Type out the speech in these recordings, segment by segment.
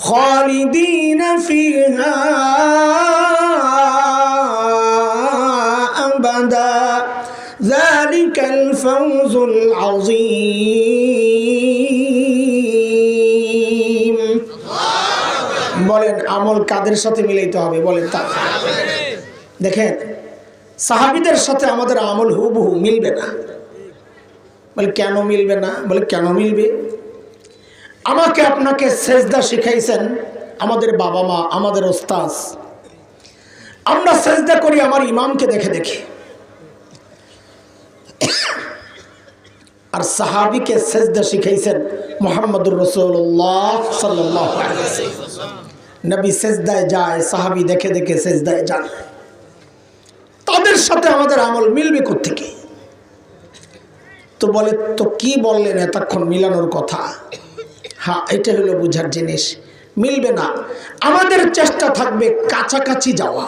خالدين فيها أبدا ذلك الفوز العظيم বলেন আমল কাদের সাথে মিলাইতে হবে বলেন তা দেখেন সাহাবিদের সাথে আমাদের আমল হুবহু মিলবে না বলে কেন মিলবে না বলে কেন মিলবে আমাকে আপনাকে সেজদা শিখাইছেন আমাদের বাবা মা, আমাদের ওস্তাজ আমরা সেজদা করি আমার ইমামকে দেখে দেখে। আর সাহাবিকে সেজদা শিখাইছেন মোহাম্মদুর রসুল্লাহ সাল্লাহ নবী সেজদায় যায়, সাহাবি দেখে দেখে সেজদায় যান তাদের সাথে আমাদের আমল মিলবে থেকে তো বলে, তো কি বললেন এতক্ষণ মিলানোর কথা? হ্যাঁ এটা হলো বুঝার জিনিস। মিলবে না। আমাদের চেষ্টা থাকবে কাছাকাছি যাওয়া।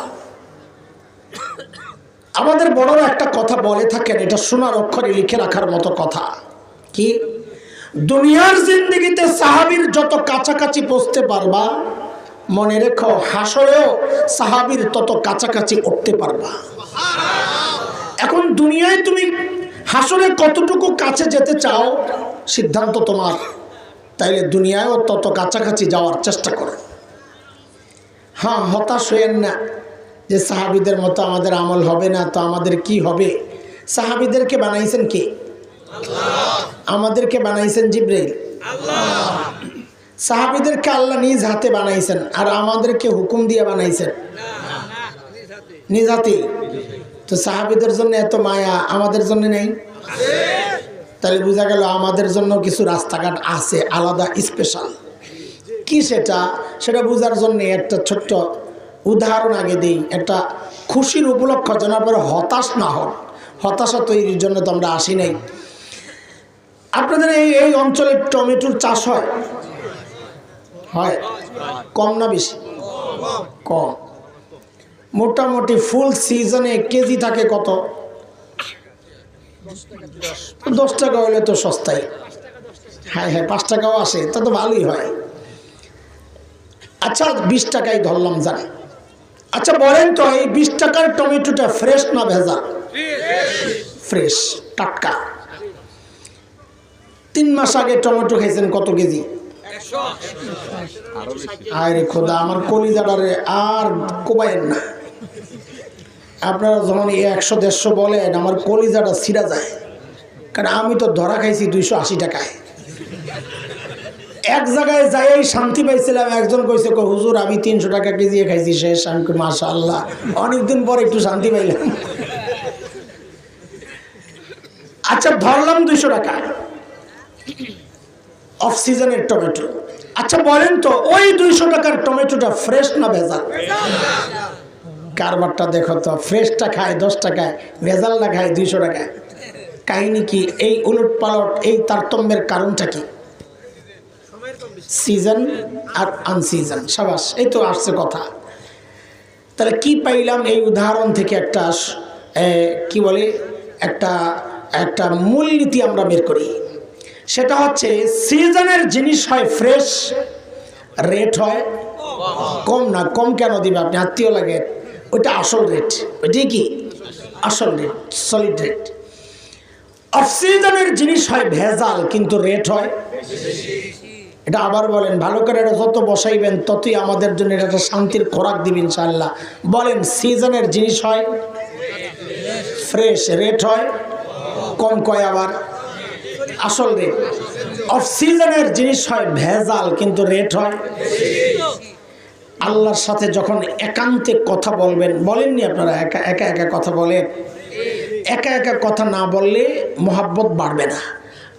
আমাদের বড়রা একটা কথা বলে থাকেন, এটা সোনার অক্ষরে লিখে রাখার মতো কথা। কি? দুনিয়ার জিন্দগিতে সাহাবির যত কাছাকাছি পৌঁছতে পারবা, মনে রেখো, হাসরেও সাহাবির তত কাছাকাছি উঠতে পারবা। এখন দুনিয়ায় তুমি হাসরে কতটুকু কাছে যেতে চাও, সিদ্ধান্ত তোমার। তাইলে দুনিয়ায়ও তত কাছাকাছি যাওয়ার চেষ্টা করো। হ্যাঁ হতাশ হইয়েন না যে সাহাবিদের মতো আমাদের আমল হবে না, তো আমাদের কি হবে? সাহাবিদেরকে বানাইছেন কে? আমাদেরকে বানাইছেন জিব্রাইল। সাহাবিদেরকে আল্লাহ নিজ হাতে বানাইছেন আর আমাদেরকে হুকুম দিয়ে বানাইছেন। নিজ হাতে। তো সাহাবিদের জন্য এত মায়া, আমাদের জন্য নেই? তাহলে বোঝা গেল আমাদের জন্য কিছু রাস্তাঘাট আছে, আলাদা স্পেশাল কি সেটা? সেটা বোঝার জন্য একটা ছোট্ট উদাহরণ আগে দিই। একটা খুশির উপলক্ষ যেন আপনারা হতাশ না হন। হতাশা তৈরির জন্য তো আমরা আসি নাই। আপনাদের এই এই অঞ্চলে টমেটোর চাষ হয়? হয়? কম না বেশি? কম। মোটামুটি ফুল সিজনে কেজি থাকে কত? দশ টাকা হলে তো সস্তায়। হ্যাঁ হ্যাঁ পাঁচ টাকাও আসে তা তো ভালোই হয়। আচ্ছা বিশ টাকাই ধরলাম জানি আচ্ছা বলেন তো এই বিশ টাকার টমেটোটা ফ্রেশ না ভেজা? ফ্রেশ টাটকা। তিন মাস আগে টমেটো খেয়েছেন কত কেজি? আরে খোদা আমার কলিজাটারে আর কোবায়েন না। আপনারা যখন এই একশো, দেড়শো বলেন, আমার কলিজাটা ছিঁড়া যায়। কারণ আমি তো ধরা খাইছি দুইশো আশি টাকায়। এক জায়গায় যাই শান্তি পাইছিলাম, একজন কইছে কো হুজুর, আমি তিনশো টাকা কেজি খাইছি, শেষ, আমি মাসা আল্লাহ অনেকদিন পর একটু শান্তি পাইলাম। আচ্ছা ধরলাম দুইশো টাকা। অফ সিজনের টমেটো। আচ্ছা বলেন তো, ওই দুইশো টাকার টমেটোটা ফ্রেশ না ভেজা কারবারটা দেখো তো, ফ্রেশটা খায় দশ টাকায় ভেজালটা খায় দুইশো টাকায় কাহিনি কি? এই উলট পালট এই তারতম্যের কারণটা কি? সিজন আর আনসিজন সাবাস, এই তো আসছে কথা। তাহলে কি পাইলাম এই উদাহরণ থেকে একটা কি বলে, একটা একটা মূলনীতি আমরা বের করি। সেটা হচ্ছে সিজনের জিনিস হয় ফ্রেশ রেট হয় কম না, কম কেন দিবে? আপনি আত্মীয় লাগে ওইটা আসল রেট ওইটাই কি? আসল রেট সলিড রেট অফ সিজনের জিনিস হয় ভেজাল, কিন্তু রেট হয় এটা আবার বলেন, ভালো করে এটা যত বসাইবেন, ততই আমাদের জন্য এটা একটা শান্তির খোরাক দিবেন ইনশাল্লাহ বলেন সিজনের জিনিস হয় ফ্রেশ রেট হয় কম কয় আবার? আসল রেট অফ সিজনের জিনিস হয় ভেজাল, কিন্তু রেট হয় আল্লাহর সাথে যখন একান্তে কথা বলবেন, বলেননি আপনারা একা একা একা কথা বলেন একা একা কথা না বললে মহাব্বত বাড়বে না।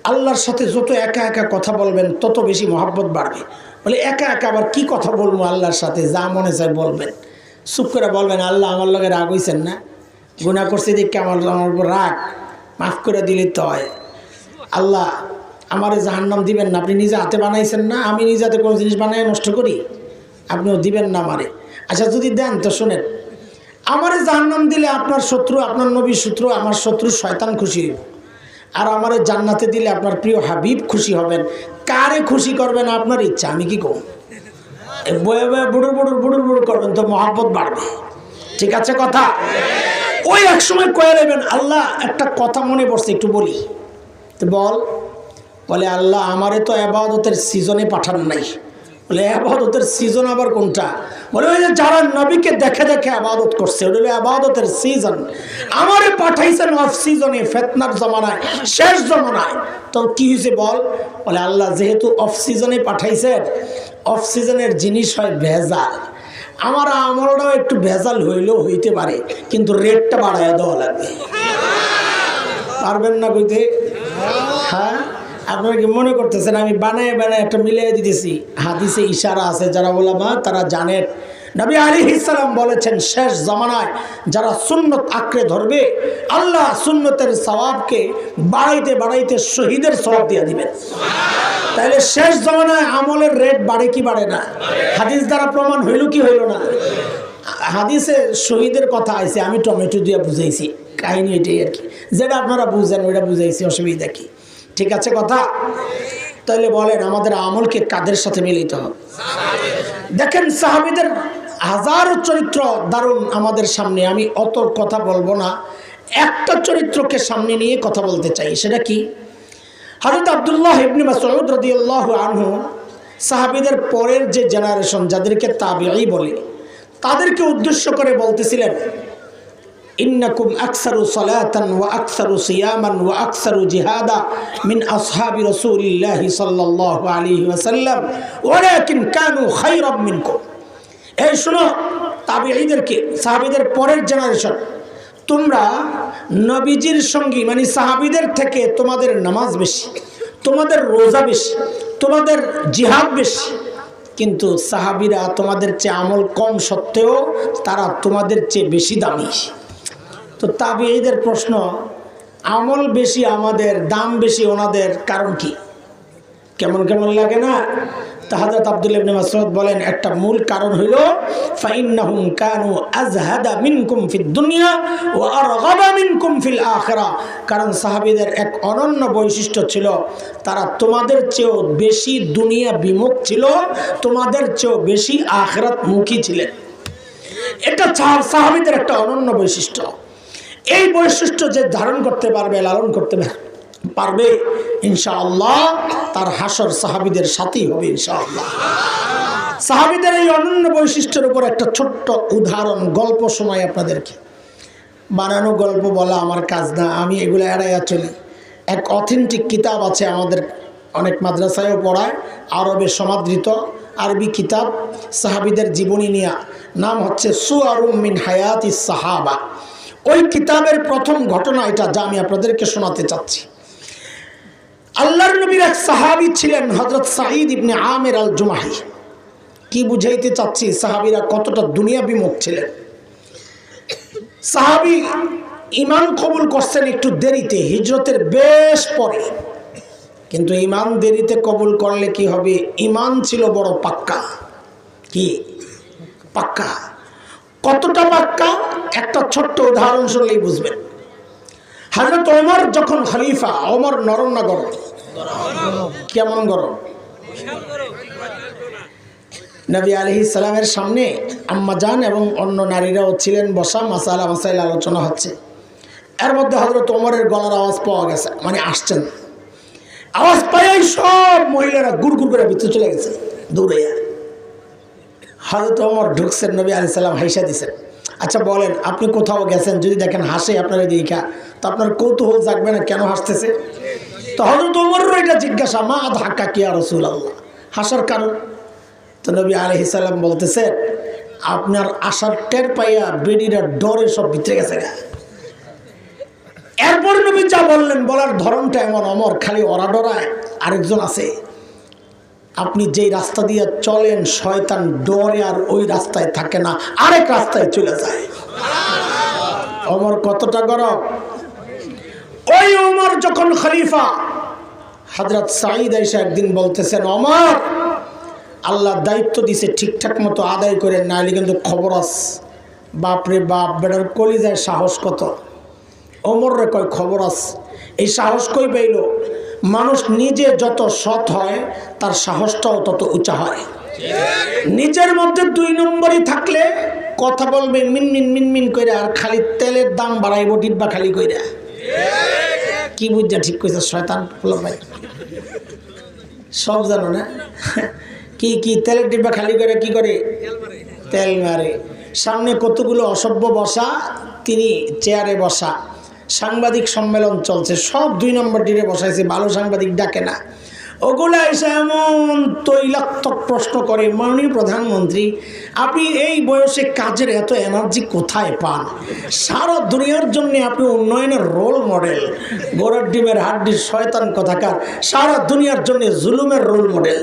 আল্লাহর সাথে যত একা একা কথা বলবেন, তত বেশি মহাব্বত বাড়বে। বলে, একা একা আবার কি কথা বলব আল্লাহর সাথে? যা মনে চায় বলবেন। চুপ করে বলবেন, আল্লাহ আমার লগে রাগ হইছেন না? গুণা করছে দেখে আমার আমার উপর রাগ। মাফ করে দিলে তো হয়। আল্লাহ আমারে জাহান্নাম দিবেন না। আপনি নিজে হাতে বানাইছেন না? আমি নিজে হাতে কোনো জিনিস বানাই নষ্ট করি? আপনিও দিবেন না আমারে। আচ্ছা যদি দেন তো শোনেন, আমারে জাহান্নাম দিলে আপনার শত্রু, আপনার নবীর শত্রু, আমার শত্রু শয়তান খুশি হইব। আর আমারে জান্নাতে দিলে আপনার প্রিয় হাবিব খুশি হবেন। কারে খুশি করবেন আপনার ইচ্ছা, আমি কি এই বয়ে বয়ে বুড়ুর বুড়ুর বুড়ুর বুড়ুর করবেন তো মহাব্বত বাড়বে। ঠিক আছে কথা? ওই এক সময় কয়ে নেবেন, আল্লাহ একটা কথা মনে পড়ছে, একটু বলি। তো বল, বলে, আল্লাহ আমারে তো আবাদতের সিজনে পাঠান নাই। বলে আবাদতের সিজন আবার কোনটা? বলে, ওই যে যারা নবীকে দেখে দেখে আবাদত করছে, ওটা হলো আবাদতের সিজন আমারে পাঠাইছেন অফ সিজনে ফেতনার জমানায়, শেষ জমানায়। তো কি হয়েছে বল? বলে, আল্লাহ যেহেতু অফ সিজনে পাঠাইছেন অফ সিজনের জিনিস হয় ভেজাল। আমার আমলটাও একটু ভেজাল হইলেও হইতে পারে, কিন্তু রেটটা বাড়ায় দেওয়া লাগবে। পারবেন না কইতে? হ্যাঁ? আপনারা কি মনে করতেছেন, আমি বানায় বানায় একটা মিলিয়ে দিতেছি? হাদিসে ইশারা আছে, যারা বলামা তারা জানেন নবী আলী ইসলাম বলেছেন, শেষ জমানায় যারা সুন্নত আঁকড়ে ধরবে, আল্লাহ সুন্নতের সওয়াবকে বাড়াইতে বাড়াইতে শহীদের সওয়াব দিয়ে দিবেন। তাহলে শেষ জমানায় আমলের রেট বাড়ে কি বাড়ে না? হাদিস দ্বারা প্রমাণ হইল কি হইল না? হাদিসে শহীদের কথা আছে আমি টমেটো দিয়ে বুঝাইছি। কাহিনী এটাই আর কি। যেটা আপনারা বুঝেন, ওইটা বুঝাইছি, অসুবিধা কি? ঠিক আছে কথা? তাহলে বলেন, আমাদের আমলকে কাদের সাথে মিলিত? হবে দেখেন, সাহাবিদের হাজারো চরিত্র দারুণ আমাদের সামনে। আমি অত কথা বলব না। একটা চরিত্রকে সামনে নিয়ে কথা বলতে চাই, সেটা কি? হজরত আবদুল্লাহ ইবনি মাসউদ রাদিয়াল্লাহু আনহু সাহাবিদের পরের যে জেনারেশন যাদেরকে তাবিঈ বলে, তাদেরকে উদ্দেশ্য করে বলতেছিলেন ইন্নাকুম আকসারু সালাতান ওয়া আকসারু সিয়ামান ওয়া আকসারু জিহাদা মিন আসহাবি রাসূলিল্লাহি সাল্লাল্লাহু আলাইহি ওয়াসাল্লাম। ওয়ালাকিন কানু খায়রাম মিনকুম। এই শোনো, তাবিঈদেরকে, সাহাবীদের পরের জেনারেশন তোমরা নবীজির সঙ্গী মানে সাহাবীদের থেকে তোমাদের নামাজ বেশি, তোমাদের রোজা বেশি, তোমাদের জিহাদ বেশি। কিন্তু সাহাবিরা তোমাদের চেয়ে আমল কম সত্ত্বেও তারা তোমাদের চেয়ে বেশি দামি। তো তাবিঈদের প্রশ্ন, আমল বেশি আমাদের, দাম বেশি ওনাদের কারণ কি? কেমন কেমন লাগে না? তা হযরত আব্দুল ইবনে মাসউদ বলেন, একটা মূল কারণ হইল, ফাইন্নাহুম কানু আজহাদা মিনকুম ফিদ দুনিয়া ওয়া আরগাবা মিনকুম ফিল আখিরা। কারণ সাহাবীদের এক অনন্য বৈশিষ্ট্য ছিল, তারা তোমাদের চেয়েও বেশি দুনিয়া বিমুখ ছিল, তোমাদের চেয়েও বেশি আখিরাত মুখী ছিলেন। এটা সাহা- সাহাবীদের একটা অনন্য বৈশিষ্ট্য। এই বৈশিষ্ট্য যে ধারণ করতে পারবে, লালন করতে পারবে ইনশাআল্লাহ তার হাসর সাহাবিদের সাথেই হবে ইনশাআল্লাহ। সাহাবিদের এই অনন্য বৈশিষ্ট্যের উপর একটা ছোট্ট উদাহরণ, গল্প শোনাই আপনাদেরকে। বানানো গল্প বলা আমার কাজ না, আমি এগুলো এড়াইয়া চলি। এক অথেন্টিক কিতাব আছে আমাদের, অনেক মাদ্রাসায়ও পড়ায়, আরবে সমাদৃত আরবি কিতাব, সাহাবিদের জীবনী নিয়া। নাম হচ্ছে সুয়ারুম মিন হায়াতি সাহাবা। ওই কিতাবের প্রথম ঘটনা এটা যা আমি আপনাদেরকে শোনাতে চাচ্ছি। আল্লাহর নবীর এক সাহাবি ছিলেন হজরত সাঈদ ইবনে আমের আল জুমাহি কি বুঝাইতে চাচ্ছি, সাহাবিরা কতটা দুনিয়া বিমুখ ছিলেন। সাহাবি ইমান কবুল করছেন একটু দেরিতে, হিজরতের বেশ পরে। কিন্তু ইমান দেরিতে কবুল করলে কি হবে? ইমান ছিল বড় পাক্কা। কি? পাক্কা। কতটা পাক্কা? একটা ছোট্ট উদাহরণ শুনলেই বুঝবেন। হাজরত ওমর যখন খলিফা, ওমর নরম না গরম? কেমন গরম? নবী আলহি সালামের সামনে আম্মা জান এবং অন্য নারীরাও ছিলেন, বসা মাসালা মাসাইল আলোচনা হচ্ছে। এর মধ্যে হজরত ওমরের গলার আওয়াজ পাওয়া গেছে মানে আসছেন। আওয়াজ পাই সব মহিলারা গুড় গুড় করে ভিতরে চলে গেছে দৌড়ে হজরত ওমর ঢুকছেন, নবী আলি সাল্লাম হাইসা দিছেন। আচ্ছা বলেন, আপনি কোথাও গেছেন, যদি দেখেন হাসে আপনার দিকা তো আপনার কৌতূহল জাগবে না, কেন হাসতেছে? তো হজরত ওমরেরও এটা জিজ্ঞাসা, মা ধাক্কা কি আর রসুল আল্লাহ হাসার কারণ? তো নবী আলহি সাল্লাম বলতেছে, আপনার আশার টের পাইয়া বেডিরা ডরে সব ভিতরে গেছে এরপর নবী যা বললেন, বলার ধরনটা এমন, অমর, খালি ওরা ডরায় আরেকজন আছে। আপনি যেই রাস্তা দিয়ে চলেন, শয়তান ডরে আর ওই রাস্তায় থাকে না, আরেক রাস্তায় চলে যায়। অমর কতটা গরম ওই ওমর যখন খলিফা হজরত সাঈদ আইসা একদিন বলতেছেন অমর আল্লাহ দায়িত্ব দিছে ঠিকঠাক মতো আদায় করে নাইলে কিন্তু খবর আস। বাপরে বাপ, বেটার কলিজায় সাহস কত? অমর রে কয়, খবর আস। এই সাহস কই পাইল? মানুষ নিজে যত সৎ হয়, তার সাহসটাও তত উঁচা হয়। নিজের মধ্যে দুই নম্বরই থাকলে কথা বলবে মিনমিন মিনমিন করে আর খালি তেলের দাম বাড়াইব ডিব্বা খালি কইরা। কি বুঝা ঠিক কইছে শয়তান ভাই? সব জানো না? কি কি তেলের ডিব্বা খালি করে কি করে? তেল মারে। সামনে কতগুলো অসভ্য বসা, তিনি চেয়ারে বসা। সাংবাদিক সম্মেলন চলছে, সব দুই নম্বর ডিরে বসাইছে, ভালো সাংবাদিক ডাকে না। ওগুলা এসে এমন তৈলাত্মক প্রশ্ন করে, মাননীয় প্রধানমন্ত্রী, আপনি এই বয়সে কাজের এত এনার্জি কোথায় পান? সারা দুনিয়ার জন্য আপনি উন্নয়নের রোল মডেল গোড়ার ডিমের হাড্ডির শয়তান কথাকার, সারা দুনিয়ার জন্য জুলুমের রোল মডেল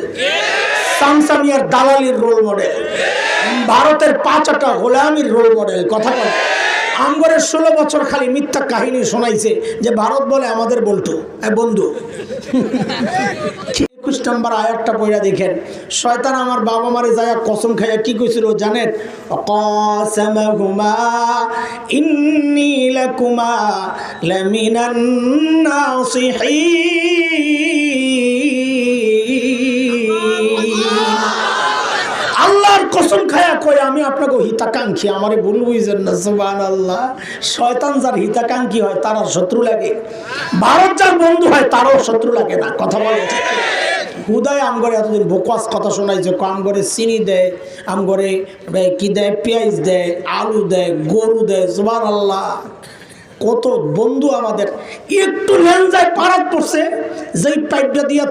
সামসামিয়ার দালালির রোল মডেল ভারতের পাঁচটা গোলামির রোল মডেল কথা আমগরের ষোলো বছর খালি মিথ্যা কাহিনী শোনাইছে যে ভারত বলে আমাদের বলতো। বন্ধু। একুশ নম্বর আয়াতটা পড়া দেখেন, শয়তান আমার বাবা মারে যায় কসম খাইয়া কি কইছিল জানেন? অকসমাহুমা ইন্নী লাকুমা লামিনান নাসিহিন। কসম খায়া কয়, আমি আপনাকে হিতাকাঙ্ক্ষী, আমারে ভুল বুঝছেন না সুবান আল্লাহ শয়তান যার হিতাকাঙ্ক্ষী হয় তারা শত্রু লাগে। ভারত যার বন্ধু হয়, তারও শত্রু লাগে না, কথা বলে? হুদায় আমগরে এতদিন বোকাস কথা শোনাইছে আমগরে চিনি দেয়, আমগরে কি দেয়, পেঁয়াজ দেয়, আলু দেয়, গরু দেয় সুবান আল্লাহ কত বন্ধু আমাদের একটু লেনজায় পারাত পড়ছে, যেই পাইপটা দিয়া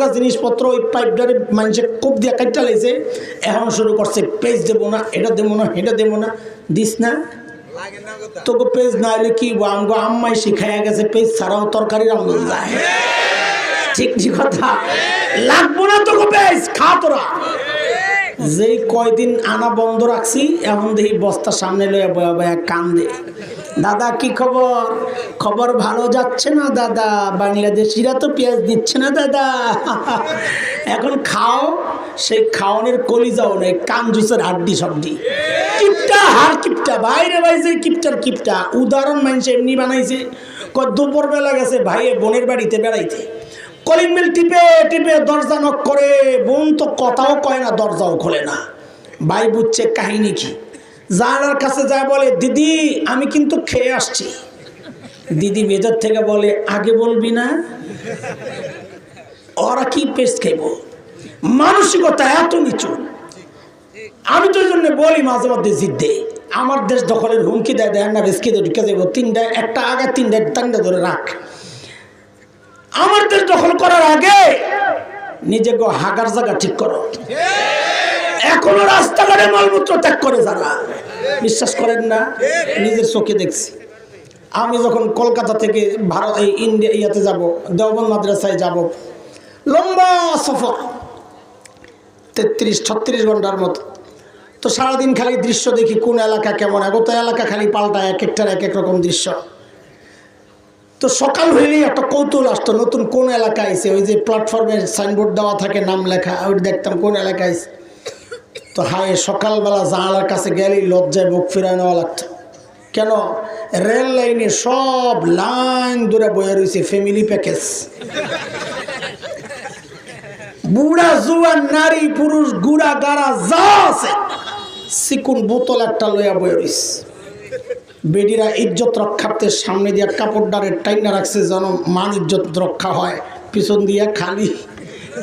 গা জিনিসপত্র, ওই পাইপটারে মানুষের কোপ দিয়া কাটটা লাইছে, এখন শুরু করছে, পেজ দেবো না, এটা দেবো না এটা দেবো না, দিস না। তোকে পেজ না হলে কি আমগো আম্মাই শিখাইয়া গেছে, পেজ ছাড়াও তরকারি রান্না যায়। ঠিক ঠিক কথা? লাগবো না তোকে পেজ, খা তোরা। যেই কয়দিন আনা বন্ধ রাখছি, এখন দেখি বস্তা সামনে লইয়া বয়া বয়া কান্দে। দাদা, কি খবর? খবর ভালো যাচ্ছে না দাদা? বাংলাদেশিরা তো পেঁয়াজ দিচ্ছে না দাদা। এখন খাও, সেই খাওয়ানোর কলিজাও নেই, কান জুসের হাড্ডি সবডি কিপটা, হার কিপটা, বাইরে বাইরে কিপটার কিপটা। উদাহরণ মানুষ এমনি বানাইছে। কয় দুপুর বেলা গেছে ভাইয়ে বোনের বাড়িতে বেড়াইতে। কলিং বেল টিপে টিপে দরজা নক করে। বোন তো কথাও কয় না, দরজাও খোলে না। ভাই বুঝছে কাহিনী কি? জানার কাছে যায় বলে, দিদি, আমি কিন্তু খেয়ে আসছি। দিদি ভেতর থেকে বলে, আগে বলবি না, ওরা কি পেস্ট খাইব? মানসিকতা এত নিচু। আমি তো জন্য বলি মাঝে মধ্যে জিদ্দে। আমার দেশ দখলের হুমকি দেয় দেয় না বেশকে ঢুকে যাব তিনটা একটা আগে তিনটা তিনটা ধরে রাখ। আমার দেশ দখল করার আগে নিজেকে হাগার জায়গা ঠিক করো। এখনও রাস্তাঘাটে মলমূত্র ত্যাগ করে যারা। বিশ্বাস করেন না, নিজের চোখে দেখছি। আমি যখন কলকাতা থেকে ভারত, এই ইন্ডিয়া ইয়াতে যাব, দেওবন্দ মাদ্রাসায় যাব, লম্বা সফর, তেত্রিশ, ছত্রিশ ঘণ্টার মতো। তো সারাদিন খালি দৃশ্য দেখি, কোন এলাকা কেমন, আগত এলাকা খালি পাল্টায়, এক একটার এক এক রকম দৃশ্য। তো সকাল হইলেই একটা কৌতূহল আসতো, নতুন কোন এলাকা আইছে? ওই যে প্ল্যাটফর্মে সাইনবোর্ড দেওয়া থাকে, নাম লেখা ওই দেখতাম কোন এলাকা আইছে? তো হায়, সকালবেলা জানালার কাছে গেলেই লজ্জায় মুখ ফিরায় নেওয়া লাগতো। কেন? রেল লাইনে সব লাইন ধরে বয়ে রয়েছে ফ্যামিলি প্যাকেজ বুড়া জুয়ান নারী, পুরুষ, গুড়া, গাড়া, যা আছে চিকুন বোতল একটা লইয়া বয়ে রয়েছে বেডিরা ইজ্জত রক্ষার্থে সামনে দিয়া কাপড় ডারে টাইনা রাখছে যেন মান ইজ্জত রক্ষা হয়, পিছন দিয়া খালি।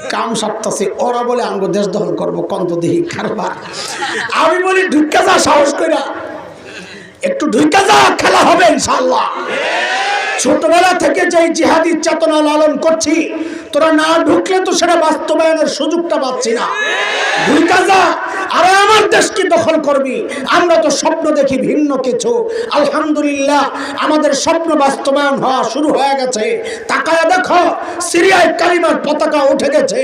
কাম সারতাছে, ওরা বলে, আঙ্গ দেশ দখল করব কন্ত দেহি কারবার। আমি বলি ঢুকা যা, সাহস কইরা। একটু ঢুকা যা, খেলা হবে ইনশাল্লাহ ছোটবেলা থেকে যে জিহাদি চেতনা লালন করছি, তোরা না ঢুকলে তো সেটা বাস্তবায়নের সুযোগটা পাচ্ছি না। আরে আমার দেশকে দখল করবি? আমরা তো স্বপ্ন দেখি ভিন্ন কিছু। আলহামদুলিল্লাহ, আমাদের স্বপ্ন বাস্তবায়ন হওয়া শুরু হয়ে গেছে। তাকায় দেখো, সিরিয়ায় কালিমার পতাকা উঠে গেছে।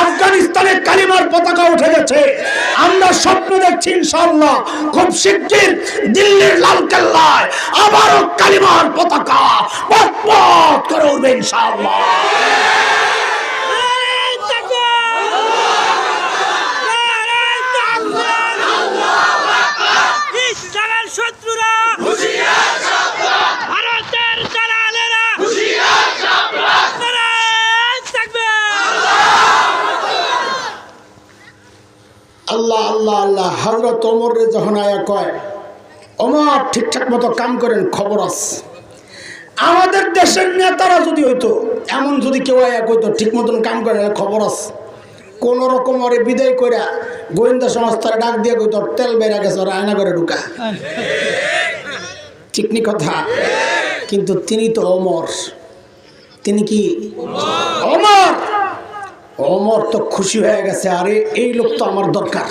কালিমার পতাকা উঠে গেছে। আমরা স্বপ্ন দেখছি ইনশাআল্লাহ খুব শিগগির দিল্লির লাল কেল্লায় আবারও কালিমার পতাকা পথ পথ করে উঠবে ইনশাআল্লাহ ইসরায়েল শত্রুরা ভারতের দালালেরা নারায়ণ থাকবে আল্লাহ আল্লাহ ওমর রে যখন আয়া কয়, ওমর, ঠিকঠাক মতো কাম করেন, খবর আছে। আমাদের দেশের নেতারা যদি হইতো, এমন যদি কেউ আয়া কইতো, ঠিক মতন কাম করেন, খবর আছে। কোন রকম ওরে বিদায় করে গোয়েন্দা সংস্থার ডাক দিয়ে কইতো, তেল বেড়া গেছে, ওরা আয়না করে ঢুকা। ঠিক নি কথা? কিন্তু তিনি তো অমর তিনি কি? অমর অমর তো খুশি হয়ে গেছে, আরে এই লোক তো আমার দরকার।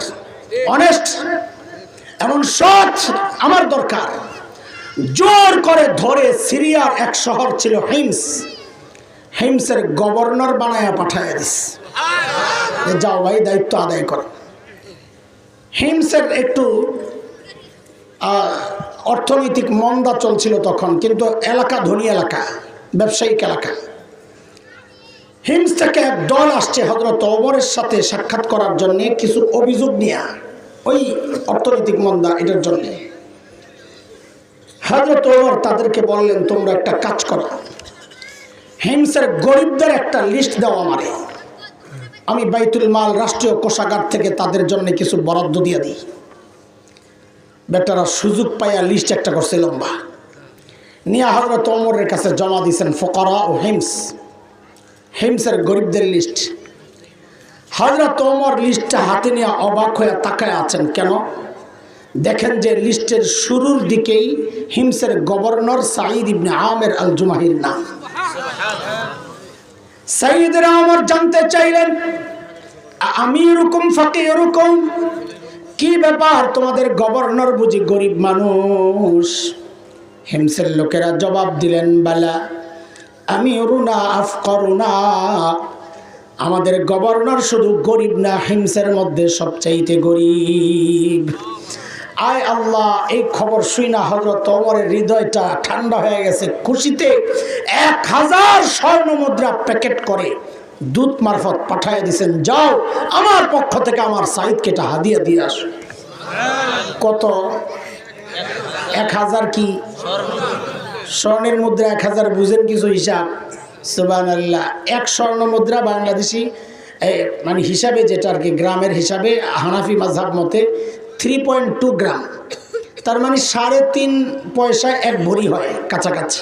অনেস্ট এমন সৎ আমার দরকার। জোর করে ধরে সিরিয়ার এক শহর ছিল হিমস হিমসের গভর্নর বানায়া পাঠায় দিস। যাও ভাই, দায়িত্ব আদায় করো। হিমসের একটু অর্থনৈতিক মন্দা চলছিল তখন, কিন্তু এলাকা ধনী এলাকা, ব্যবসায়িক এলাকা। হিমস থেকে এক দল আসছে হজরত ওমরের সাথে সাক্ষাৎ করার জন্য কিছু অভিযোগ নিয়ে। ওই অর্থনৈতিক মন্দা এটার জন্য। হজরত ওমর তাদেরকে বললেন, তোমরা একটা কাজ করো। হিমসের গরিবদের একটা লিস্ট দাও আমারে। আমি বাইতুল মাল রাষ্ট্রীয় কোষাগার থেকে তাদের জন্য কিছু বরাদ্দ দিয়ে দিই। বেটারা সুযোগ পাইয়া লিস্ট একটা করছে লম্বা। নিয়া হজরত ওমরের কাছে জমা দিয়েছেন ফকরা ও হিমস। হিমসের গরিবদের লিস্ট হজরত ওমর লিস্টটা হাতে নিয়ে অবাক হয়ে তাকায় আছেন কেন? দেখেন যে লিস্টের শুরুর দিকেই হিমসের গভর্নর সাঈদ ইবনে আমের আল জুমাহির নাম। সাইয়েদরা আমার জানতে চাইলেন আমি এরকম ফাঁকে এরকম কি ব্যাপার তোমাদের গভর্নর বুঝি গরিব মানুষ? হিমসের লোকেরা জবাব দিলেন, বালা আমি অরুণা আফ করুণা আমাদের গভর্নর শুধু গরিব না হিমসের মধ্যে সবচাইতে গরিব। আয় আল্লাহ, এই খবর শুই না হজরত অমরের হৃদয়টা ঠান্ডা হয়ে গেছে। খুশিতে এক হাজার স্বর্ণ মুদ্রা প্যাকেট করে দূত মারফত পাঠায় দিছেন যাও আমার পক্ষ থেকে আমার সাইদকে এটা হাদিয়া দিয়ে আস। কত? এক হাজার কি? স্বর্ণের মুদ্রা এক হাজার বুঝেন কিছু হিসাব। সুবান আল্লাহ এক স্বর্ণ মুদ্রা বাংলাদেশি মানে হিসাবে যেটা আর কি গ্রামের হিসাবে, হানাফি মাঝহাব মতে থ্রি পয়েন্ট টু গ্রাম। তার মানে সাড়ে তিন পয়সা এক ভরি হয় কাছাকাছি।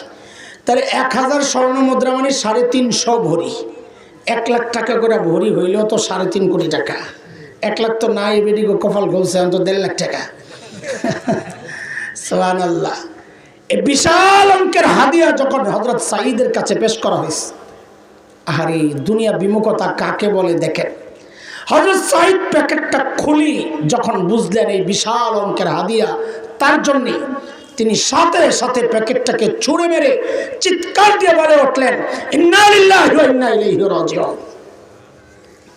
তাহলে এক হাজার স্বর্ণ মুদ্রা মানে সাড়ে তিনশো ভরি। এক লাখ টাকা করে ভরি হইলেও তো সাড়ে তিন কোটি টাকা। এক লাখ তো নাই বেডিগো, কপাল গলছে অন্তত দেড় লাখ টাকা। সোহান আল্লাহ এই বিশাল অঙ্কের হাদিয়া যখন হজরত সাঈদের কাছে পেশ করা হয়েছে আরে দুনিয়া বিমুখতা কাকে বলে দেখেন? হজরত সাঈদ প্যাকেটটা খুলি যখন বুঝলেন এই বিশাল অঙ্কের হাদিয়া, তার জন্যে তিনি সাথে সাথে প্যাকেটটাকে ছুঁড়ে মেরে চিৎকার দিয়ে বলে উঠলেন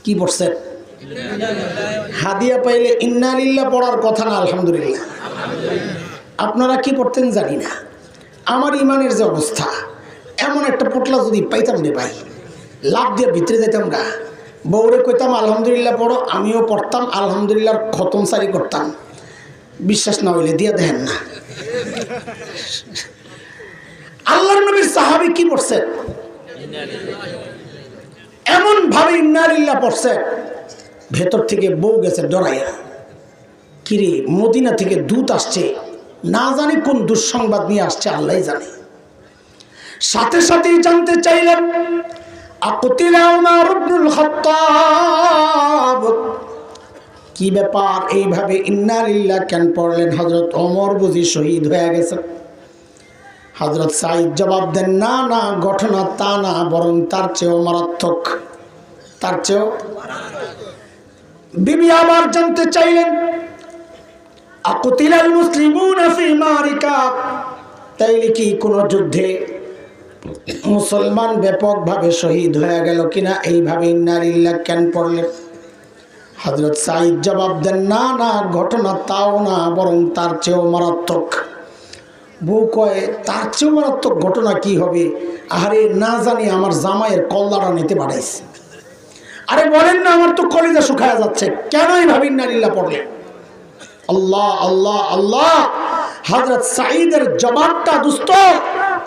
কি পড়ছেন হাদিয়া পাইলে ইন্নালিল্লাহ পড়ার কথা না, আলহামদুলিল্লাহ। আপনারা কি পড়তেন জানি না। আমার ইমানের যে অবস্থা, এমন একটা পোটলা যদি পাইতাম রে ভাই, লাভ দিয়ে ভিতরে যেতাম গা। বউরে কইতাম, আলহামদুলিল্লাহ পড়ো, আমিও পড়তাম আলহামদুলিল্লাহর খতম সারি করতাম। বিশ্বাস না হইলে দিয়ে দেন না। আল্লাহর নবীর সাহাবি কি পড়ছেন এমন ভাবে ইন্নারিল্লাহ পড়ছে, ভেতর থেকে বউ গেছে ডরাইয়া। কিরে, মদিনা থেকে দূত আসছে। না জানি কোন দুঃসংবাদ নিয়ে আসছে আল্লাহ জানে। সাথে সাথেই জানতে চাইলেন কি ব্যাপার এইভাবে ইন্নালিল্লাহ কেন পড়লেন? হজরত অমর বুঝি শহীদ হয়ে গেছে হজরত সাইদ জবাব দেন, না না, ঘটনা তা না, বরং তার চেয়েও মারাত্মক, তার চেয়েও। বিবি আবার জানতে চাইলেন আকুতিলাল মুসলিমুন ফি তাইলে কি কোনো যুদ্ধে মুসলমান ব্যাপকভাবে শহীদ হয়ে গেল কিনা এইভাবে ইন্নারিল্লাহ কেন পড়লেন হজরত সাইদ জবাব দেন, না না, ঘটনা তাও না, বরং তার চেয়েও মারাত্মক। বউ কয়, তার চেয়েও মারাত্মক ঘটনা কি হবে? আরে না জানি আমার জামাইয়ের কল্লাটা নিতে পাঠাইছে আরে বলেন না, আমার তো কলিজা শুকায় যাচ্ছে। কেন এইভাবে ইন্নারিল্লাহ পড়লেন আল্লাহ আল্লাহ আল্লাহ। হজরত সাঈদের জবাবটা দুস্ত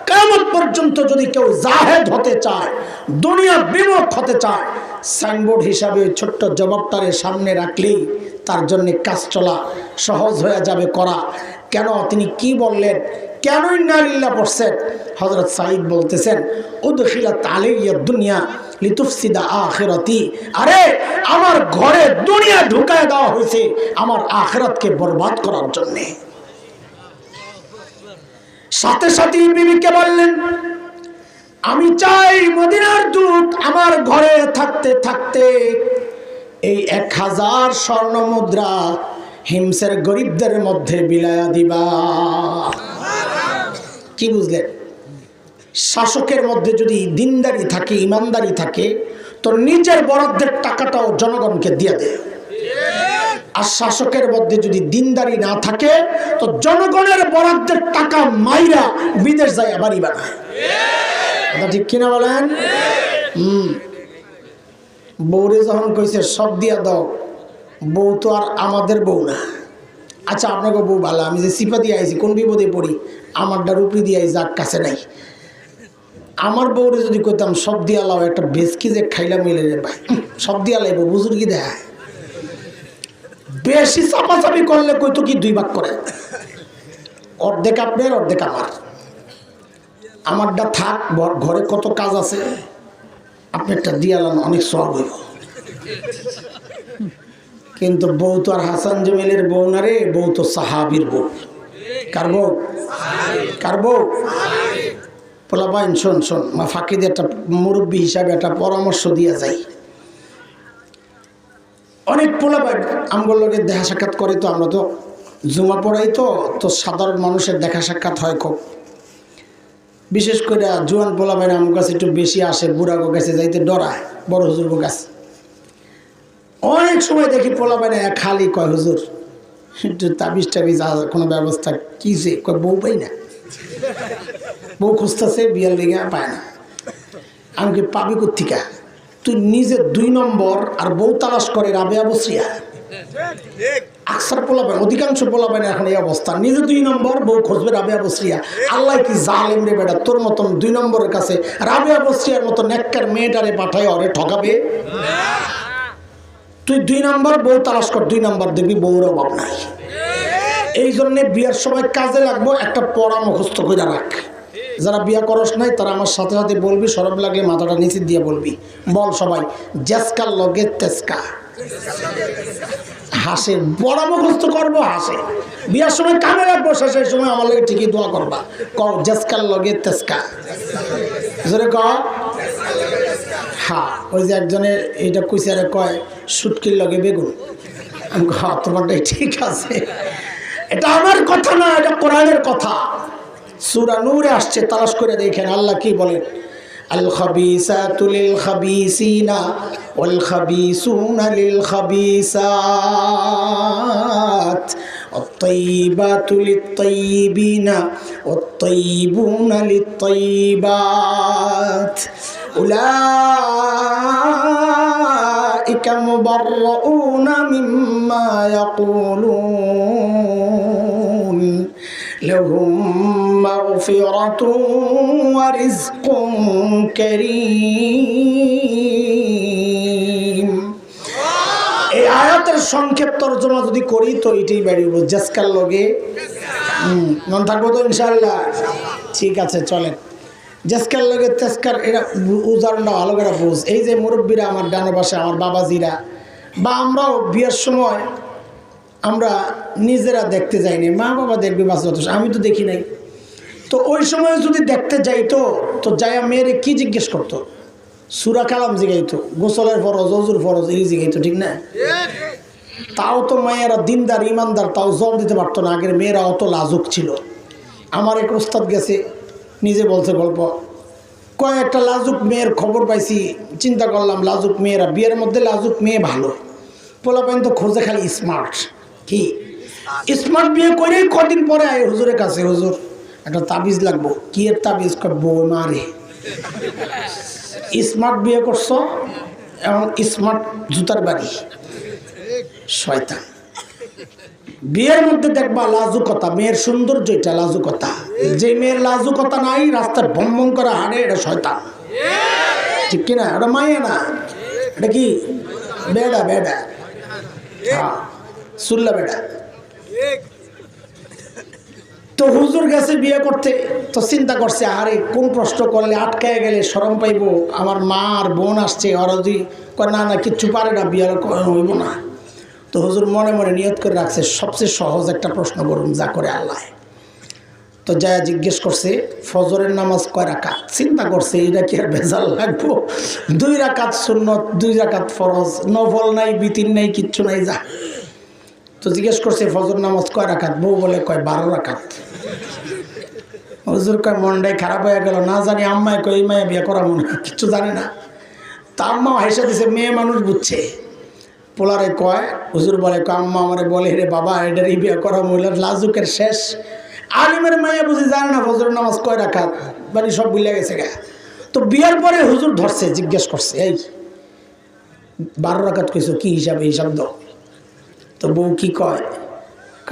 কেমন পর্যন্ত যদি কেউ জাহেদ হতে চায়, দুনিয়া বিমুখ হতে চায়, সাইনবোর্ড হিসাবে ছোট্ট জবাবটারে সামনে রাখলেই তার জন্য কাজ চলা সহজ হয়ে যাবে করা। কেন তিনি কি বললেন? কেন ইন্নালিল্লাহ পড়ছেন? হজরত সাঈদ বলতেছেন উদখিলা তালিয়া দুনিয়া। লিতুফসিদা আখিরাতি। আরে, আমার ঘরে দুনিয়া ঢুকায় দেওয়া হয়েছে আমার আখিরাতকে বরবাদ করার জন্যে। সাথে সাথে বিবিকে বললেন, আমি চাই মদিনার দূত আমার ঘরে থাকতে থাকতে এই এক হাজার স্বর্ণ মুদ্রা হিমসের গরিবদের মধ্যে বিলায়া দিবা। কি বুঝলেন? শাসকের মধ্যে যদি দিনদারি থাকে, ইমানদারি থাকে, তো নিজের বরাদ্দের টাকাটাও জনগণকে দিয়ে দেয় আর শাসকের মধ্যে যদি দিনদারি না থাকে, তো জনগণের বরাদ্দের টাকা মাইরা বিদেশ যায়, বাড়ি বানায়। ঠিক কিনা বলেন? হুম। বউরে যখন কইছে, সব দিয়া দাও, বউ তো আর আমাদের বউ না। আচ্ছা আপনাকে বউ ভালো, আমি যে সিপা দিয়ে আইছি, কোন বিপদে পড়ি? আমারটা রুপি দিয়ে আইছি যার কাছে নাই। আমার বউরে যদি কইতাম, সব দিয়া লাও, একটা বেসকি যে খাইলা মিলে রে ভাই, সব দিয়া লাইব বুজুর্গি দেয় বেশি চাপাচাপি করলে কই তো কি দুই ভাগ করে? অর্ধেক আপনার, অর্ধেক আমার। আমারটা থাক, ঘরে কত কাজ আছে, আপনারটা দিয়ালাম অনেক সব হইব। কিন্তু বউ তো আর হাসান জমিলের বউ না রে, বউ তো সাহাবির বউ। কার বউ? কার বউ? পোলাপাইন শোন শোন, মা ফাঁকিদের একটা মুরব্বী হিসাবে একটা পরামর্শ দিয়ে যায় অনেক পোলাপাই আমগুলোর লোকে দেখা সাক্ষাৎ করে তো, আমরা তো জুমা পড়াই তো তো সাধারণ মানুষের দেখা সাক্ষাৎ হয় খুব। বিশেষ করে জুয়ান পোলাপাইন আমার কাছে একটু বেশি আসে বুড়া গো কাছে যাইতে ডরায়, বড় হুজুর গো কাছে। অনেক সময় দেখি পোলাপাইনে খালি কয়, হুজুর, একটু তাবিজ টাবিজ কোনো ব্যবস্থা কি যে? কয়, বউ পাই না। বউ খুঁজতেছে, বিয়ার লেগে পায় না। আমি কি পাবি কোথিকা তুই নিজে দুই নম্বর আর বউ তালাশ করে রাবেয়া বসিয়া আকসার পোলাবেন অধিকাংশ পোলাবেন এখন এই অবস্থা। নিজে দুই নম্বর, বউ খুঁজবে রাবেয়া বসরিয়া। আল্লাহ কি জালেম রে বেটা, তোর মতন দুই নম্বরের কাছে রাবেয়া বসরিয়ার মতো নেককার মেয়েটারে পাঠায় অরে ঠকাবে? তুই দুই নম্বর, বউ তালাশ কর, দুই নম্বর দেখবি বউর অভাব নাই। এই জন্যে বিয়ার সময় কাজে লাগবো, একটা পড়া মুখস্থ করে রাখ। যারা বিয়া করস নাই তারা আমার সাথে সাথে বলবি সরব লাগলে মাথাটা নিচে দিয়ে বলবি। বল সবাই জেসকার লগে তেসকা। হাসে বড় মুখস্থ করব হাসে। বিয়ার সময় কামে রাখব শেষের সময় আমার লাগে ঠিকই দোয়া করবা। কও জেসকার লগে তেসকা। জোরে ক হ্যাঁ ওই যে একজনের এইটা কুইসারে কয় সুটকির লগে বেগুন। আমি কই, হ্যাঁ তোমারটাই ঠিক আছে। এটা আমার কথা না এটা কোরআনের কথা। সুরা নূরে আসছে তালাশ করে দেখেন আল্লাহ কি বলেন আল খাবিসাতু লিল খাবিসিনা ওয়াল খাবিসুনা লিল খাবিসাত الطيبات للطيبين والطيبون للطيبات أولئك مبرؤون مما يقولون لهم مغفرة ورزق كريم এই আয়াতের সংক্ষেপ তর্জমা যদি করি তো এটাই বেরিয়ে জেসকার লগে হুম, মন থাকবো তো ইনশাল্লাহ ঠিক আছে চলেন জেসকার লগে তেসকার এটা বু- উদাহরণটা ভালো করে বুঝ এই যে মুরব্বীরা আমার ডানে পাশে আমার বাবাজিরা বা আমরাও বিয়ের সময় আমরা নিজেরা দেখতে যাইনি। মা বাবা দেখবে বাস যথেষ্ট, আমি তো দেখি নাই। তো ওই সময় যদি দেখতে যাইতো, তো যাইয়া মেয়েরে কি জিজ্ঞেস করতো? সুরা কালাম জিগাইতো, গোসলের ফরজ, অজুর ফরজ, এই জিগাইতো, ঠিক না? তাও তো মেয়েরা দিনদার, ইমানদার, তাও জল দিতে পারতো না। আগের মেয়েরা অত লাজুক ছিল। আমার এক ওস্তাদ গেছে, নিজে বলছে গল্প। কয়েকটা লাজুক মেয়ের খবর পাইছি, চিন্তা করলাম, লাজুক মেয়েরা, বিয়ের মধ্যে লাজুক মেয়ে ভালো। পোলাপাইন তো খোঁজে খালি স্মার্ট কি? স্মার্ট বিয়ে করে কদিন পরে আয় হুজুরের কাছে, হুজুর। একটা তাবিজ লাগবো। কি এর তাবিজ? করব মারে স্মার্ট বিয়ে করছ? এবং স্মার্ট জুতার বাড়ি। শয়তান। বিয়ের মধ্যে দেখবা লাজুকতা, মেয়ের সৌন্দর্য এটা লাজুকতা। যে মেয়ের লাজুকতা নাই, রাস্তার ভ্রমণ করা হাড়ে, এটা শয়তান। ঠিক কিনা? এটা মাইয়া না? এটা কি? বেডা বেডা হ্যাঁ। সুল্লা বেডা তো হুজুর গেছে বিয়ে করতে, তো চিন্তা করছে, আরে কোন প্রশ্ন করলে আটকায় গেলে সরম পাইবো? আমার মা আর বোন আসছে, ওরা যদি কয়, না না, কিচ্ছু পারে না বিয়ে হইব না। তো হুজুর মনে মনে নিয়ত করে রাখছে, সবচেয়ে সহজ একটা প্রশ্ন করুন, যা করে আল্লাহ। তো যা জিজ্ঞেস করছে, ফজরের নামাজ কয় রাকাত? চিন্তা করছে, এটা কি আর ভেজাল লাগবো? দুই রাকাত সুন্নত, দুই রাকাত ফরজ, নফল নাই বিতিন নাই, কিচ্ছু নাই, যা। তো জিজ্ঞেস করছে, ফজর নামাজ কয় রাখাত বউ বলে, কয় বারো রাকাত। হজুর কয়, মনটাই খারাপ হয়ে গেল। না জানি আম্মায় কয়, এই মায়ে বিয়ে করা মনে কিচ্ছু জানে না। তা আম্মা হেসে দিছে, মেয়ে মানুষ বুঝছে। পোলারে কয়, হুজুর বলে, কয় আম্মা আমারে বলে রে বাবা এটার এই বিয়ে করা মহিলার লাজুকের শেষ। আলিমের মায়া বুঝি জানে না ফজর নামাজ কয় রাখাত মানে সব ভুলে গেছে গা। তো বিয়ের পরে হুজুর ধরছে, জিজ্ঞেস করছে, এই বারো রাখাত কইছো, কি হিসাবে হিসাব দাও? তো বউ কি কয়?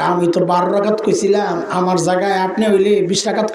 আমি তো বারো রাখাত কইছিলাম, আমার জায়গায় আপনি হইলে বিশ রাখাত